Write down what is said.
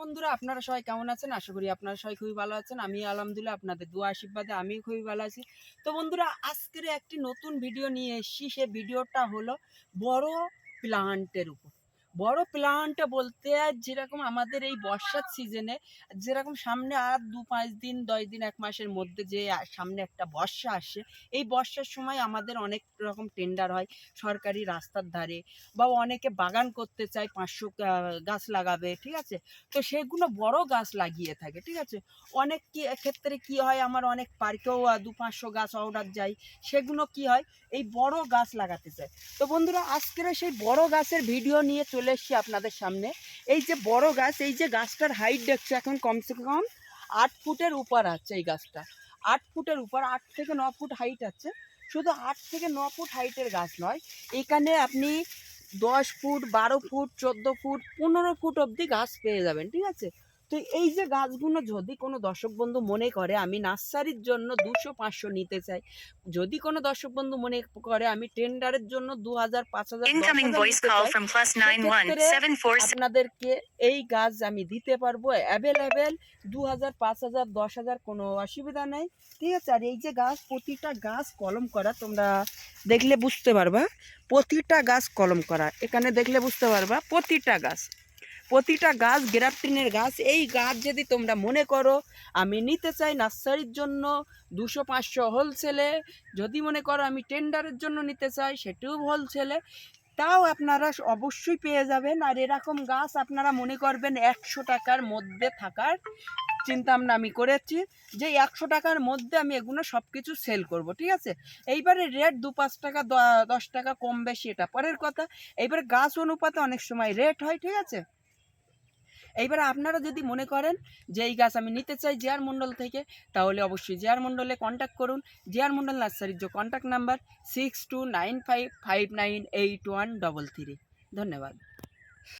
বন্ধুরা, আপনারা সবাই কেমন আছেন? আশা করি আপনারা সবাই খুবই ভালো আছেন। আমি আলহামদুলিল্লাহ আপনাদের দু আশীর্বাদে আমি খুবই ভালো আছি। তো বন্ধুরা, আজকের একটি নতুন ভিডিও নিয়ে এসছি। সে ভিডিওটা হলো বড় প্লান্টের উপর। বড় প্লান্ট বলতে যেরকম আমাদের এই বর্ষার সিজনে যেরকম সামনে আর দু পাঁচ দিন, দশ দিন, এক মাসের মধ্যে যে সামনে একটা বর্ষা আসে, এই বর্ষার সময় আমাদের অনেক রকম টেন্ডার হয় সরকারি রাস্তার ধারে বা অনেকে বাগান করতে চায়, পাঁচশো গাছ লাগাবে, ঠিক আছে? তো সেগুলো বড় গাছ লাগিয়ে থাকে, ঠিক আছে? অনেক কি ক্ষেত্রে কি হয়, আমার অনেক পার্কেও দু পাঁচশো গাছ অর্ডার যায়, সেগুলো কি হয়? এই বড় গাছ লাগাতে চায়। তো বন্ধুরা, আজকের সেই বড় গাছের ভিডিও নিয়ে চলে এসেছি আপনাদের সামনে। এই যে বড় গাছ, এই যে গাছটার হাইট দেখছ এখন কমসে কম আট ফুটের উপর আছে এই গাছটা। আট ফুটের উপর, আট থেকে ন ফুট হাইট আছে। শুধু আট থেকে ন ফুট হাইটের গাছ নয়, এখানে আপনি দশ ফুট, বারো ফুট, চোদ্দ ফুট, পনেরো ফুট অবধি গাছ পেয়ে যাবেন, ঠিক আছে? তো এই যে গাছগুলো যদি কোনো দর্শক বন্ধু মনে করে আমি নার্সারির জন্য দুশো পাঁচশো নিতে চাই। যদি কোনো দর্শক বন্ধু মনে করে আমি টেন্ডারের জন্য দু হাজার পাঁচ হাজার আপনাদেরকে এই গাছ আমি দিতে পারব। অ্যাভেলেবেল দু হাজার পাঁচ হাজার দশ হাজার কোনো অসুবিধা নেই। ঠিক আছে? আর এই যে গাছ প্রতিটা গাছ কলম করা তোমরা দেখলে বুঝতে পারবা। প্রতিটা গাছ কলম করা এখানে দেখলে বুঝতে পারবা প্রতিটা গাছ। প্রতিটা গাছ, গ্রাফটিনের গাছ, এই গাছ যদি তোমরা মনে করো, আমি নিতে চাই নার্সারির জন্য দুশো, পাঁচশো হোলসেলে। যদি মনে করো আমি টেন্ডারের জন্য নিতে চাই, সেটিও হোলসেলে। তাও আপনারা অবশ্যই পেয়ে যাবেন। আর এরকম গাছ আপনারা মনে করবেন একশো টাকার মধ্যে থাকার চিন্তা ভাবনা আমি করেছি, যে একশো টাকার মধ্যে আমি এগুলো সব কিছু সেল করব, ঠিক আছে? এইবারে রেট দু পাঁচ টাকা দশ টাকা কম বেশি, এটা পরের কথা। এইবারে গাছ অনুপাতে অনেক সময় রেট হয়, ঠিক আছে? এইবারে আপনারা যদি মনে করেন যে এই গাছ আমি নিতে চাই জিয়ার মণ্ডল থেকে, তাহলে অবশ্যই জিয়ার মণ্ডলে কন্ট্যাক্ট করুন। জিয়ার মণ্ডল নার্সারির যে contact number six two nine five five nine eight one double three ধন্যবাদ।